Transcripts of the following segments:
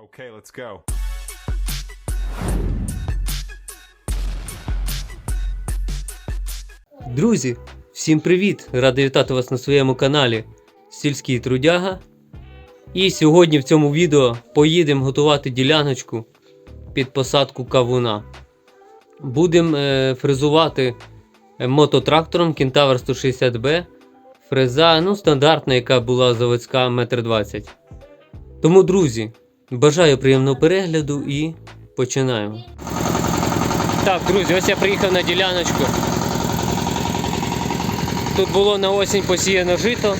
Okay, let's go. Друзі, всім привіт! Радий вітати вас на своєму каналі Сільський Трудяга. І сьогодні в цьому відео поїдемо готувати діляночку під посадку кавуна. Будемо е, фрезувати е, мототрактором Кентавр 160B. Фреза ну, стандартна, яка була заводська 1,20 м. Тому, друзі, бажаю приємного перегляду і починаємо. Так, друзі, ось я приїхав на діляночку. Тут було на осінь посіяно жито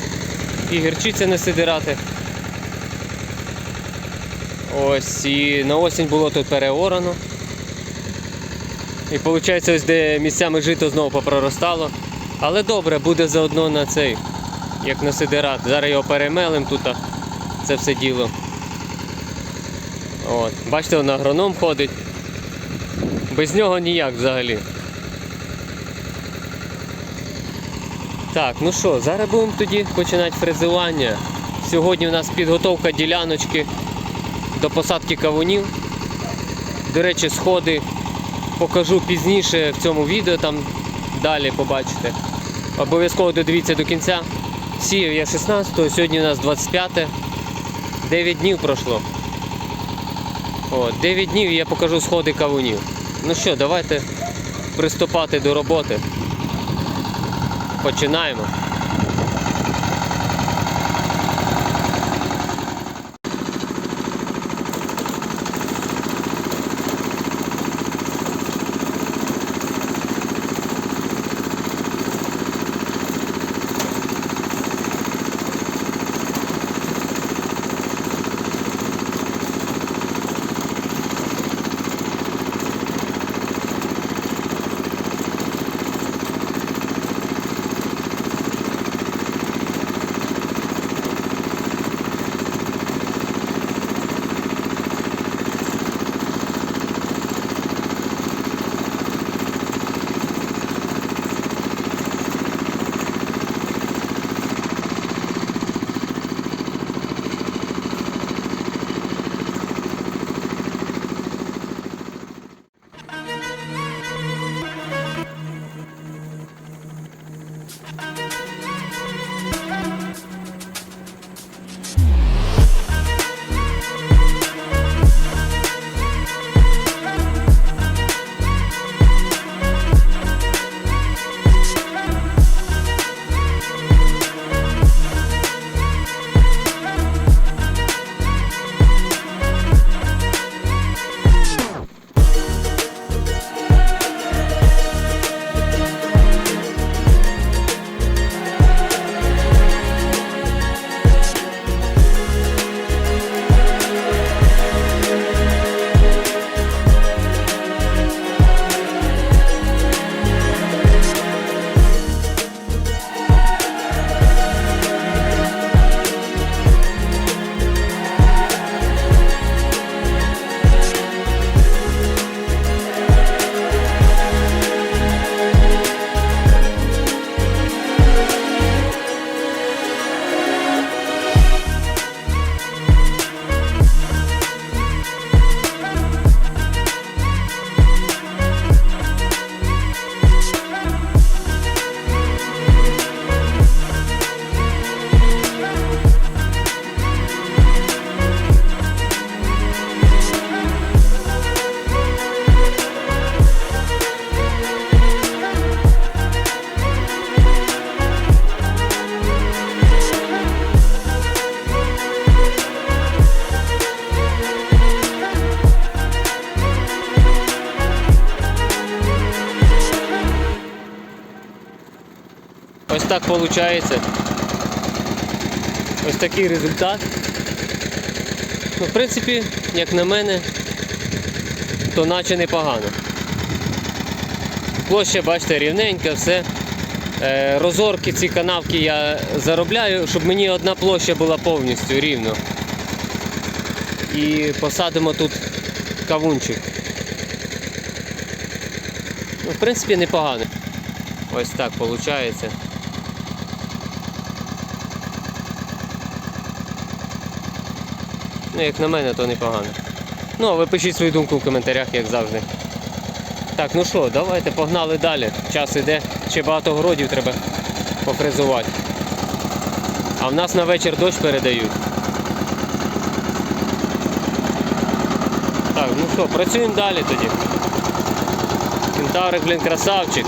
і гірчиця не сидирати. Ось і на осінь було тут переорано. І виходить, ось де місцями жито знову попроростало. Але добре, буде заодно на цей, як на сидират. Зараз його перемелим тут це все діло. От. Бачите, он агроном ходить. Без нього ніяк взагалі. Так, ну що, зараз будемо тоді починати фрезування. Сьогодні у нас підготовка діляночки до посадки кавунів. До речі, сходи покажу пізніше в цьому відео, там далі побачите. Обов'язково додивіться до кінця. Сіяв я 16-го, сьогодні у нас 25 9 днів пройшло. О, 9 днів і я покажу сходи кавунів. Ну що, давайте приступати до роботи. Починаємо. Так виходить. Ось такий результат. Ну, в принципі, як на мене, то наче непогано. Площа, бачите, рівненька, все. Е, розорки, ці канавки я заробляю, щоб мені одна площа була повністю рівно. І посадимо тут кавунчик. Ну, в принципі, непогано. Ось так виходить. Ну, як на мене, то непогано. Ну, а ви пишіть свою думку в коментарях, як завжди. Так, ну що, давайте погнали далі. Час іде, ще багато городів треба пофрезувати. А в нас на вечір дощ передають. Так, ну що, працюємо далі тоді. Кентаврик, блін, красавчик.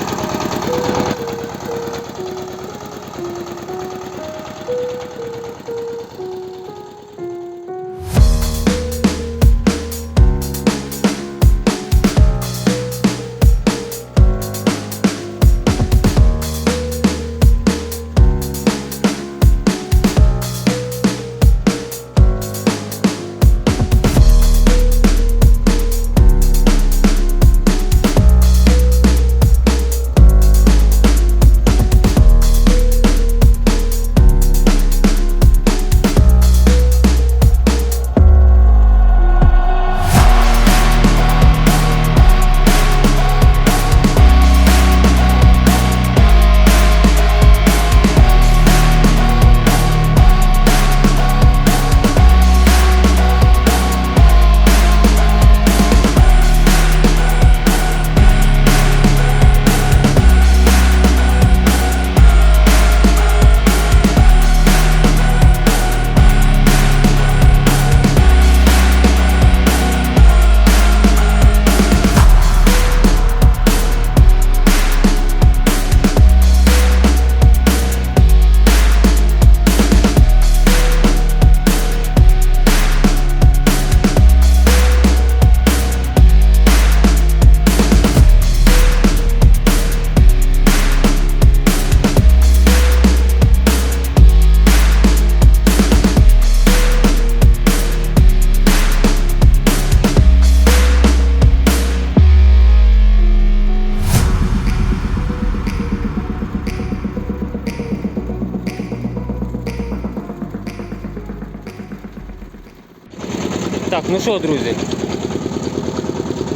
Ну що, друзі,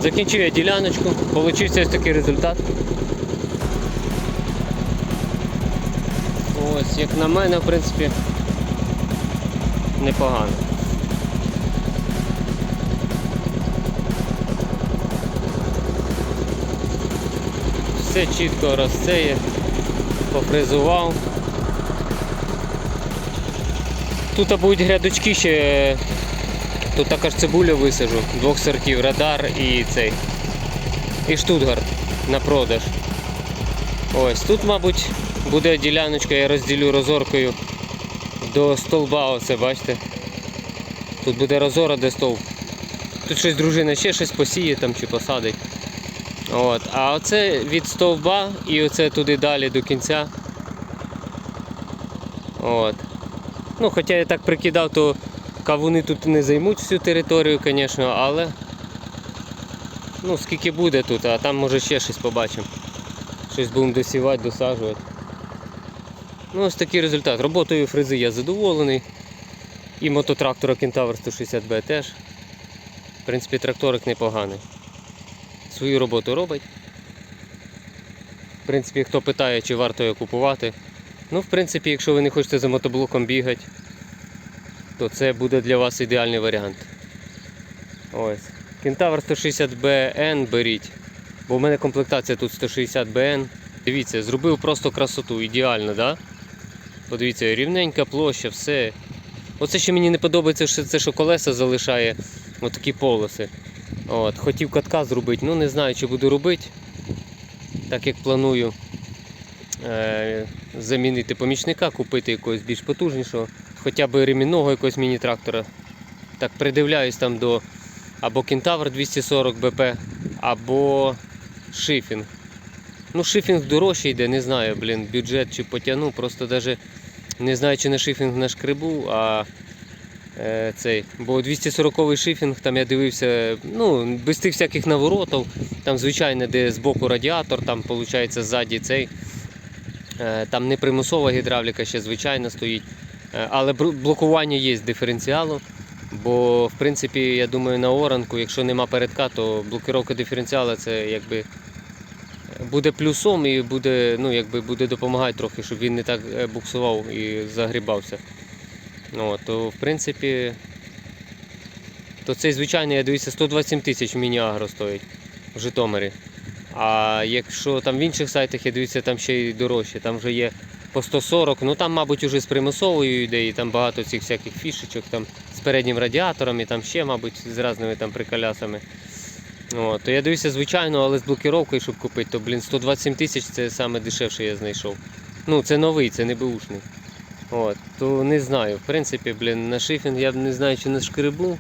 закінчив я діляночку, получився ось такий результат. Ось, як на мене, в принципі, непогано. Все чітко розсеє, пофрезував. Тут будуть грядочки ще Тут також цибулю висажу, двох сортів, радар і цей. І штутгарт на продаж. Ось тут, мабуть, буде діляночка, я розділю розоркою до столба, оце бачите. Тут буде розора, де стовп. Тут щось дружина ще щось посіє там чи посадить. От. А оце від стовба і оце туди далі до кінця. От. Ну, хоча я так прикидав, то Кавуни тут не займуть всю територію, звісно, але ну скільки буде тут, а там може ще щось побачимо. Щось будемо досівати, досаджувати. Ну ось такий результат. Роботою фрези я задоволений. І мототрактора Кентавр 160B теж. В принципі, тракторик непоганий. Свою роботу робить. В принципі, хто питає, чи варто його купувати. Ну, в принципі, якщо ви не хочете за мотоблоком бігати, то це буде для вас ідеальний варіант. Ось. Кентавр 160BN беріть. Бо в мене комплектація тут 160BN. Дивіться, зробив просто красоту, ідеально, да? Подивіться, рівненька площа, все. Оце ще мені не подобається, що це що колеса залишає отакі полоси. От, Хотів катка зробити, ну не знаю, чи буду робити. Так як планую е- замінити помічника, купити якогось більш потужнішого хоча б ремінного якогось міні-трактора. Так придивляюсь там до або Кентавр 240 БП, або шифінг. Ну, шифінг дорожче йде, не знаю, блін, бюджет чи потягну, просто навіть не знаю, чи на шифінг на шкребу, а е, цей. Бо 240 шифінг, там я дивився, ну, без тих всяких наворотів, там звичайно, де збоку радіатор, там виходить ззаді цей. Е, там не примусова гідравліка ще звичайно стоїть. Е, Але блокування є з диференціалу. Бо в принципі, я думаю, на оранку, якщо нема передка, то блокировка диференціалу це якби буде плюсом і буде, ну, якби буде допомагати трохи, щоб він не так е, буксував і загрібався. От, то в принципі то цей звичайний, я дивився, 127 тисяч міні-агро стоїть в Житомирі. А якщо там в інших сайтах я дивлюся, там ще й дорожче, там вже є по 140, ну там, мабуть, уже з примусовою йде, і там багато цих всяких фішечок, там з переднім радіатором, і там ще, мабуть, з різними там приколясами. О, то я дивився, звичайно, але з блокіровкою, щоб купити, то, блін, 127 тисяч це саме дешевше я знайшов. Ну, це новий, це не беушний. От, то не знаю. В принципі, блін, на шифінг я не знаю, чи на шкребу.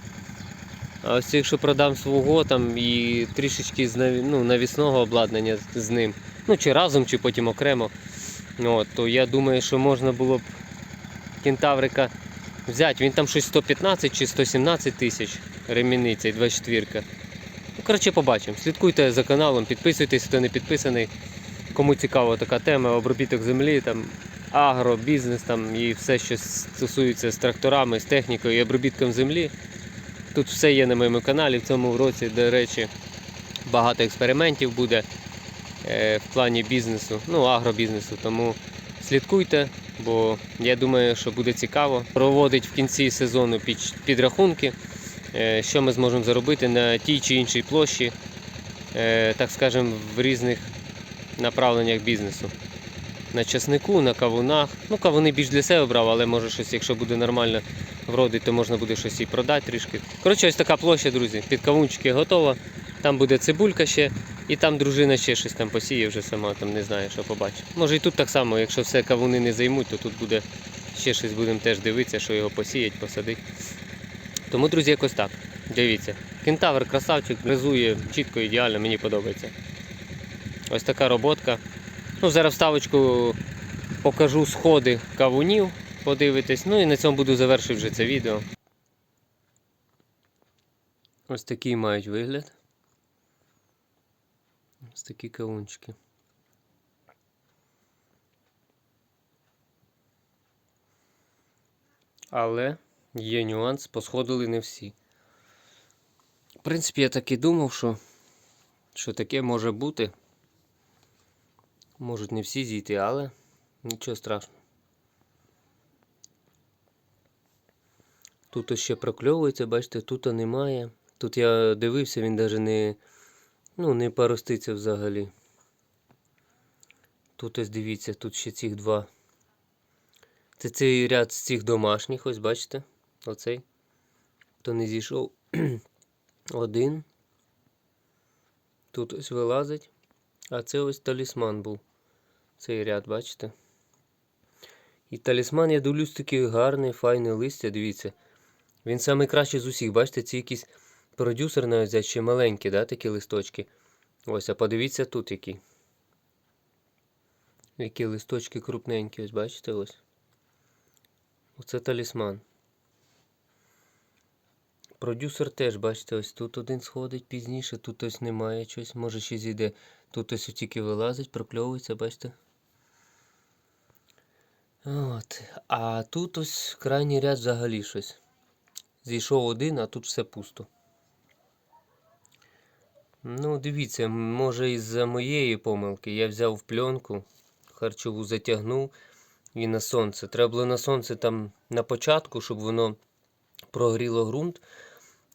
А ось якщо продам свого там і трішечки з ну, навісного обладнання з ним, ну чи разом, чи потім окремо, от, то я думаю, що можна було б кентаврика взяти. Він там щось 115 чи 117 тисяч ремінний, цей 24. Ну, коротше, побачимо. Слідкуйте за каналом, підписуйтесь, хто не підписаний. Кому цікава така тема, обробіток землі, там, агро, бізнес там, і все, що стосується з тракторами, з технікою і обробітком землі. Тут все є на моєму каналі. В цьому році, до речі, багато експериментів буде в плані бізнесу, ну, агробізнесу. Тому слідкуйте, бо я думаю, що буде цікаво. Проводить в кінці сезону підрахунки, е, що ми зможемо заробити на тій чи іншій площі, е, так скажемо, в різних направленнях бізнесу. На часнику, на кавунах. Ну, кавуни більш для себе брав, але може щось, якщо буде нормально вродить, то можна буде щось і продати трішки. Коротше, ось така площа, друзі. Під кавунчики готова. Там буде цибулька ще, і там дружина ще щось там посіє вже сама, там не знаю, що побачить. Може і тут так само, якщо все кавуни не займуть, то тут буде ще щось будемо теж дивитися, що його посіять, посадить. Тому, друзі, якось так. Дивіться. Кентавр красавчик, ризує чітко, ідеально, мені подобається. Ось така роботка. Ну, зараз вставочку покажу сходи кавунів, подивитесь. Ну і на цьому буду завершити вже це відео. Ось такий мають вигляд. Ось такі кавунчики. Але є нюанс, посходили не всі. В принципі, я так і думав, що, що таке може бути. Можуть не всі зійти, але нічого страшного. Тут ще прокльовується, бачите, тут немає. Тут я дивився, він навіть не, ну, не пороститься взагалі. Тут ось дивіться, тут ще цих два. Це цей ряд з цих домашніх, ось бачите? Оцей. То не зійшов один. Тут ось вилазить. А це ось талісман був. Цей ряд, бачите? І талісман, я дивлюсь, такий гарний, файне листя, дивіться. Він найкращий з усіх, бачите, ці якісь продюсер навіть взяти ще маленькі, да, такі листочки. Ось, а подивіться тут які. Які листочки крупненькі, ось бачите ось. Оце талісман. Продюсер теж, бачите, ось тут один сходить пізніше, тут ось немає щось, може ще зійде. Тут ось тільки вилазить, прокльовується, бачите? От. А тут ось крайній ряд взагалі щось. Зійшов один, а тут все пусто. Ну, дивіться, може із-за моєї помилки я взяв пленку, харчову затягнув і на сонце. Треба було на сонце там на початку, щоб воно прогріло ґрунт.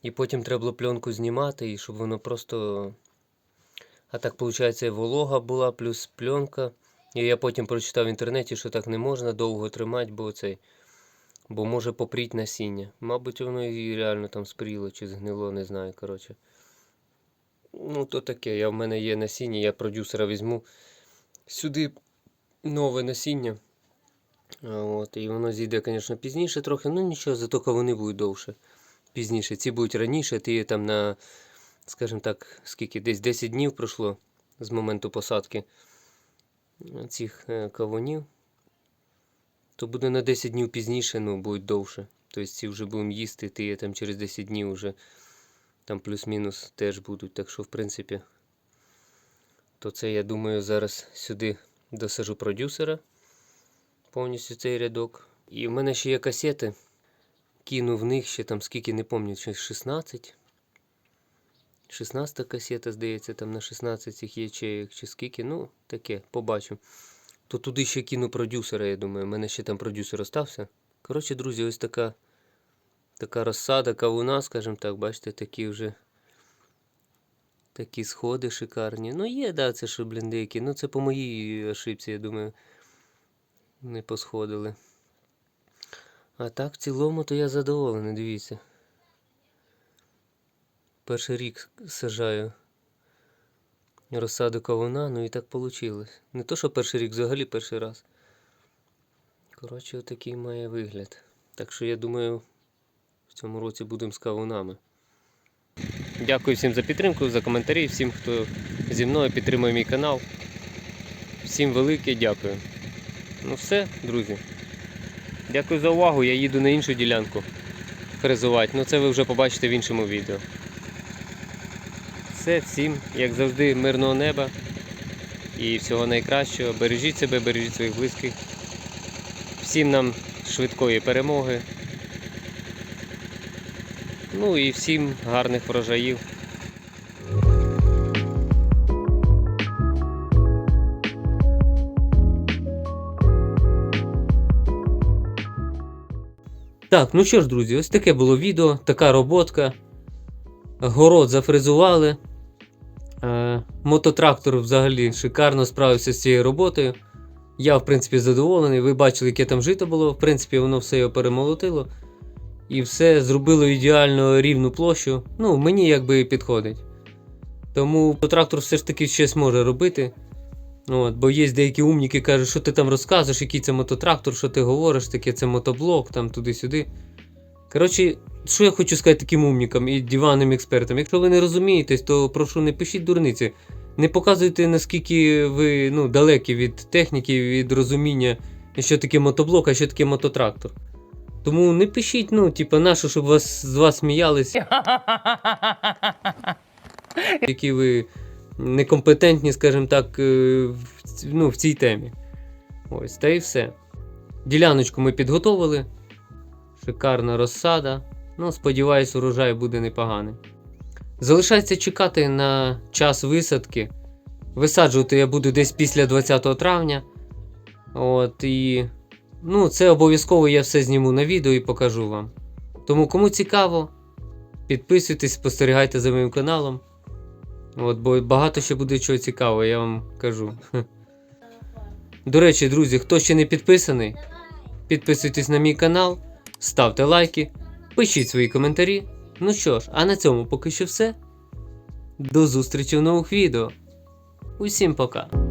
І потім треба було пленку знімати, і щоб воно просто. А так, виходить, волога була, плюс пленка. І я потім прочитав в інтернеті, що так не можна довго тримати, бо цей. Бо може попріть насіння. Мабуть, воно і реально там спріло чи згнило, не знаю. коротше. Ну, то таке. Я, в мене є насіння, я продюсера візьму сюди нове насіння. От, і воно зійде, звісно, пізніше трохи, ну нічого, зато вони будуть довше. Пізніше. Ці будуть раніше, ти там на, скажімо так, скільки десь 10 днів пройшло з моменту посадки цих е, кавунів. То буде на 10 днів пізніше, ну, будуть довше. Тобто ці вже будемо їсти, ти там через 10 днів вже там плюс-мінус теж будуть. Так що, в принципі, то це я думаю зараз сюди досажу продюсера повністю цей рядок. І в мене ще є касети. Кину в них ще там скільки не пам'ятаю, щось 16. 16 касета, здається, там на 16 цих ячеїк чи скільки. Ну, таке, побачу. То туди ще кину продюсера, я думаю. У мене ще там продюсер остався. Коротше, друзі, ось така Така розсада кавуна, скажімо так, бачите, такі вже такі сходи шикарні. Ну, є, да, це що, блін. Ну, це по моїй ошибці, я думаю, не посходили. А так, в цілому, то я задоволений, дивіться. Перший рік сажаю розсаду кавуна, ну і так вийшло. Не то, що перший рік, взагалі перший раз. Коротше, отакий має вигляд. Так що я думаю, в цьому році будемо з кавунами. Дякую всім за підтримку, за коментарі, всім, хто зі мною підтримує мій канал. Всім велике дякую. Ну все, друзі. Дякую за увагу. Я їду на іншу ділянку фрезувати. Ну це ви вже побачите в іншому відео. Все, всім, як завжди, мирного неба і всього найкращого. Бережіть себе, бережіть своїх близьких. Всім нам швидкої перемоги. Ну і всім гарних врожаїв. Так, ну що ж, друзі, ось таке було відео, така роботка. Город зафрезували. Е, мототрактор взагалі шикарно справився з цією роботою. Я, в принципі, задоволений. Ви бачили, яке там жито було. В принципі, воно все його перемолотило. І все зробило ідеально рівну площу. Ну, мені якби підходить. Тому трактор все ж таки щось може робити. От, бо є деякі умніки, кажуть, що ти там розказуєш, який це мототрактор, що ти говориш, таке це мотоблок, там туди-сюди. Коротше, що я хочу сказати таким умнікам і диванним експертам? Якщо ви не розумієтесь, то прошу не пишіть дурниці. Не показуйте, наскільки ви ну, далекі від техніки, від розуміння, що таке мотоблок, а що таке мототрактор. Тому не пишіть, ну, типа, нащо, щоб вас, з вас сміялись, які ви некомпетентні, скажімо так, е, в, ну, в цій темі. Ось, та і все. Діляночку ми підготовили. Шикарна розсада. Ну, сподіваюсь, урожай буде непоганий. Залишається чекати на час висадки. Висаджувати я буду десь після 20 травня. От і. Ну, це обов'язково я все зніму на відео і покажу вам. Тому кому цікаво, підписуйтесь, спостерігайте за моїм каналом. От, бо багато ще буде чого цікавого, я вам кажу. До речі, друзі, хто ще не підписаний, підписуйтесь на мій канал, ставте лайки, пишіть свої коментарі. Ну що ж, а на цьому поки що все. До зустрічі в нових відео. Усім пока!